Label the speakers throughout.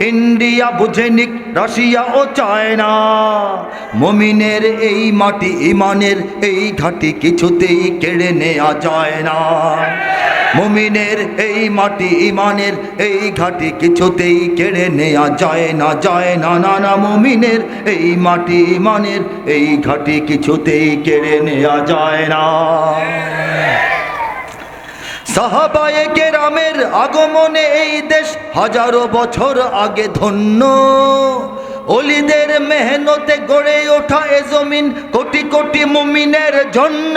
Speaker 1: India বুঝে নিক, Russia ও চায়না। মমিনের এই মাটি, ইমানের এই ঘাটি কিছুতেই কেড়ে নেওয়া যায় না। মমিনের এই মাটি, ইমানের এই ঘাটি কিছুতেই কেড়ে নেওয়া যায় না যায় না না না। মমিনের এই মাটি, ইমানের এই ঘাটি কিছুতেই কেড়ে নেওয়া যায় না। সাহাবায়ে কেরামের আগমনে এই দেশ হাজারো বছর আগে ধন্য। অলিদের মেহনতে গড়ে ওঠা এ জমিন কোটি কোটি মুমিনের জন্য।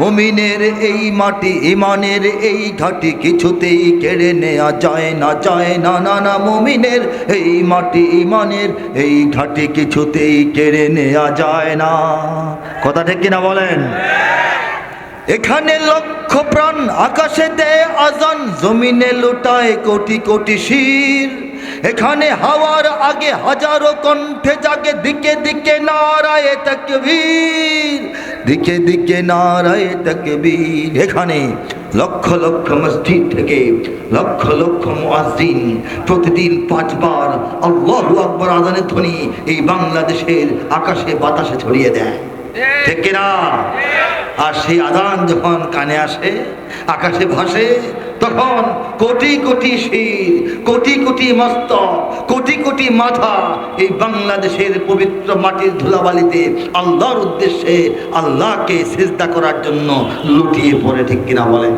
Speaker 1: মুমিনের এই মাটি ইমানের এই ঘাটি কিছুতেই কেড়ে নেওয়া যায় না যায় না না না, মুমিনের এই মাটি ইমানের এই ঘাটি কিছুতেই কেড়ে নেওয়া যায় না। কথা ঠিক কিনা বলেন? এখানে লক্ষ প্রাণ আকাশেতে আজান, জমিনে লুটায় কোটি কোটি শির। এখানে হাওয়ার আগে হাজারো কণ্ঠে জাগে দিকে দিকে নারায় তকবীর। দিকে দিকে নারায় তকবীর। এখানে লক্ষ লক্ষ মসজিদ থেকে লক্ষ লক্ষ মুয়াজ্জিন প্রতিদিন পাঁচবার আল্লাহু আকবার আজানের ধ্বনি এই বাংলাদেশের আকাশে বাতাসে ছড়িয়ে দেয়। ঠিক কিনা? আর সেই আদান যখন কানে আসে, আকাশে ভাসে, তখন কোটি কোটি শির, কোটি কোটি মস্তক কোটি কোটি মাথা এই বাংলাদেশের পবিত্র মাটির ধুলাবালিতে আল্লাহর উদ্দেশ্যে আল্লাহকে চেষ্টা করার জন্য লুটিয়ে পড়ে, ঠিক কিনা বলেন?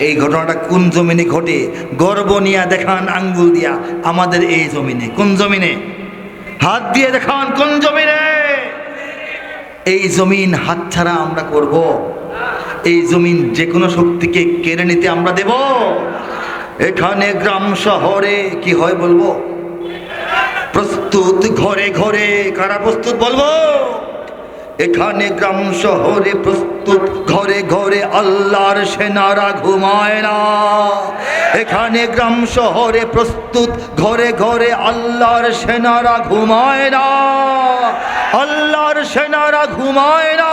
Speaker 1: এই ঘটনাটা কোন জমিনে ঘটে? গর্ব নিয়ে দেখান, আঙ্গুল দিয়া। আমাদের এই জমিনে, কোন জমিনে? হাত দিয়ে দেখান, কোন জমিনে? এই জমিন হাতছাড়া আমরা করব। এই জমিন যে কোনো শক্তিকে কেড়ে নিতে আমরা দেব। এখানে গ্রাম শহরে কি হয় বলব? প্রস্তুত ঘরে ঘরে কারা প্রস্তুত বলব? এখানে গ্রাম শহরে প্রস্তুত, ঘরে ঘরে আল্লাহর সেনারা ঘুমায় না। এখানে গ্রাম শহরে প্রস্তুত, ঘরে ঘরে আল্লাহর সেনারা ঘুমায় না। আল্লাহর সেনারা ঘুমায় না।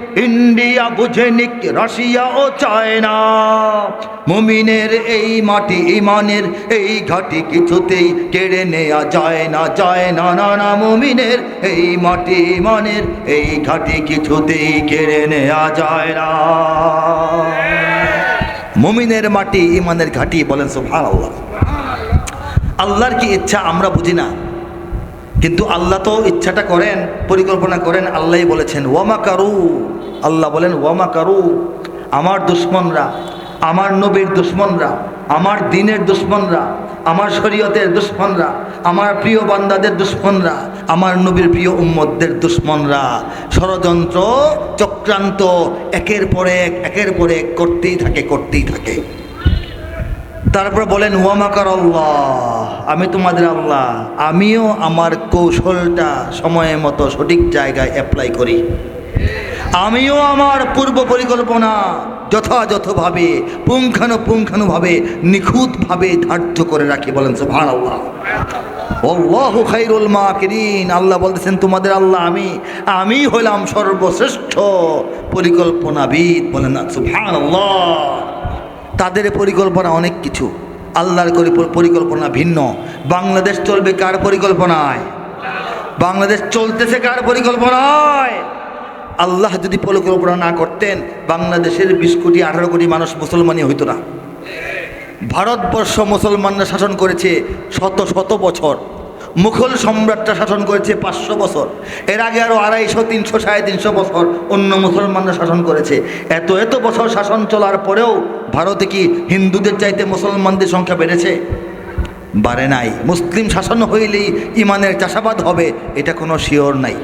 Speaker 1: ইন্ডিয়া বুঝে নিক রাশিয়া ও চায়না। মুমিনের এই মাটি, ইমানের এই ঘাটি কিছুতেই কেড়ে নেয়া যায় না যায় না না না। মুমিনের এই মাটি, ইমানের এই ঘাটি কিছুতেই কেড়ে নেয়া যায় না। মুমিনের মাটি, ইমানের ঘাটি বলেন সুবহান আল্লাহ আল্লাহর কি ইচ্ছা আমরা বুঝি না। কিন্তু আল্লাহ তো ইচ্ছাটা করেন, পরিকল্পনা করেন, আল্লাহই বলেছেন, ওয়ামা কারু? আল্লাহ বলেন, ওয়ামা কারু? আমার দুশ্মনরা, আমার নবীর দুশ্মনরা, আমার দিনের দুশ্মনরা, আমার শরীয়তের দুশ্মনরা, আমার প্রিয় বান্দাদের দুশ্মনরা, আমার নবীর প্রিয় উম্মদদের দুশ্মনরা। ষড়যন্ত্র চক্রান্ত একের পর এক, একের পর এক করতেই থাকে করতেই থাকে। তারপর বলেন ওয়ামাকার আল্লাহ আমি তোমাদের আল্লাহ। আমিও আমার কৌশলটা সময় মতো সঠিক জায়গায় অ্যাপ্লাই করি। আমিও আমার পূর্ব পরিকল্পনা যথাযথভাবে, পুঙ্খানুপুঙ্খানুভাবে, নিখুঁতভাবে ধার্য করে রাখি। বলেন ভাড় আল্লাহ আল্লাহু মাকিরিন। আল্লাহ বলতেছেন, তোমাদের আল্লাহ আমি। আমি হলাম সর্বশ্রেষ্ঠ পরিকল্পনাবিদ। বলেন, সুবহানাল্লাহ। তাদের পরিকল্পনা অনেক কিছু। আল্লাহর পরিকল্পনা ভিন্ন। বাংলাদেশ চলবে কার পরিকল্পনায়? বাংলাদেশ চলতেছে কার পরিকল্পনায়? আল্লাহ যদি পরিকল্পনা না করতেন, বাংলাদেশের বিশ কোটি, আঠারো কোটি মানুষ মুসলমানই হইতো না। ভারতবর্ষ মুসলমানরা শাসন করেছে শত শত বছর। মুঘল সম্রাটটা শাসন করেছে পাঁচশো বছর। এর আগে আরও আড়াইশো, তিনশো, সাড়ে তিনশো বছর অন্য মুসলমানরা শাসন করেছে। এত এত বছর শাসন চলার পরেও ভারতে কি হিন্দুদের চাইতে মুসলমানদের সংখ্যা বেড়েছে? বাড়ে নাই। মুসলিম শাসন হইলেই ইমানের চাষাবাদ হবে, এটা কোনো শিওর নাই।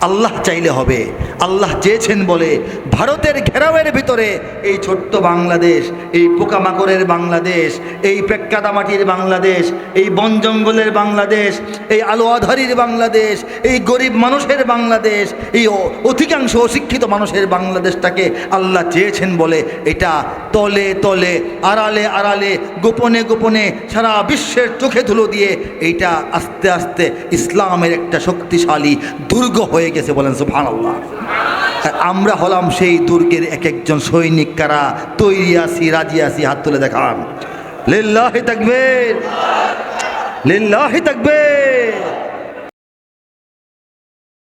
Speaker 1: আল্লাহ চাইলে হবে। আল্লাহ চেয়েছেন বলে ভারতের ঘেরাওয়ের ভিতরে এই ছোট্ট বাংলাদেশ, এই পোকামাকড়ের বাংলাদেশ, এই পেক্কাদামাটির বাংলাদেশ, এই বন জঙ্গলের বাংলাদেশ, এই আলো আধারির বাংলাদেশ, এই গরিব মানুষের বাংলাদেশ, এই অধিকাংশ অশিক্ষিত মানুষের বাংলাদেশটাকে আল্লাহ চেয়েছেন বলে এটা তলে তলে, আড়ালে আড়ালে, গোপনে গোপনে সারা বিশ্বের চোখে ধুলো দিয়ে এইটা আস্তে আস্তে ইসলামের একটা শক্তিশালী দুর্গ হয়ে গেছে বলেন সুফান আল্লাহ আমরা হলাম সেই দুর্গের এক একজন সৈনিক, কারা তৈরি আসি রাজি আসি হাত তুলে দেখান। লিল্লাহি তাকবীর। লিল্লাহি তাকবীর।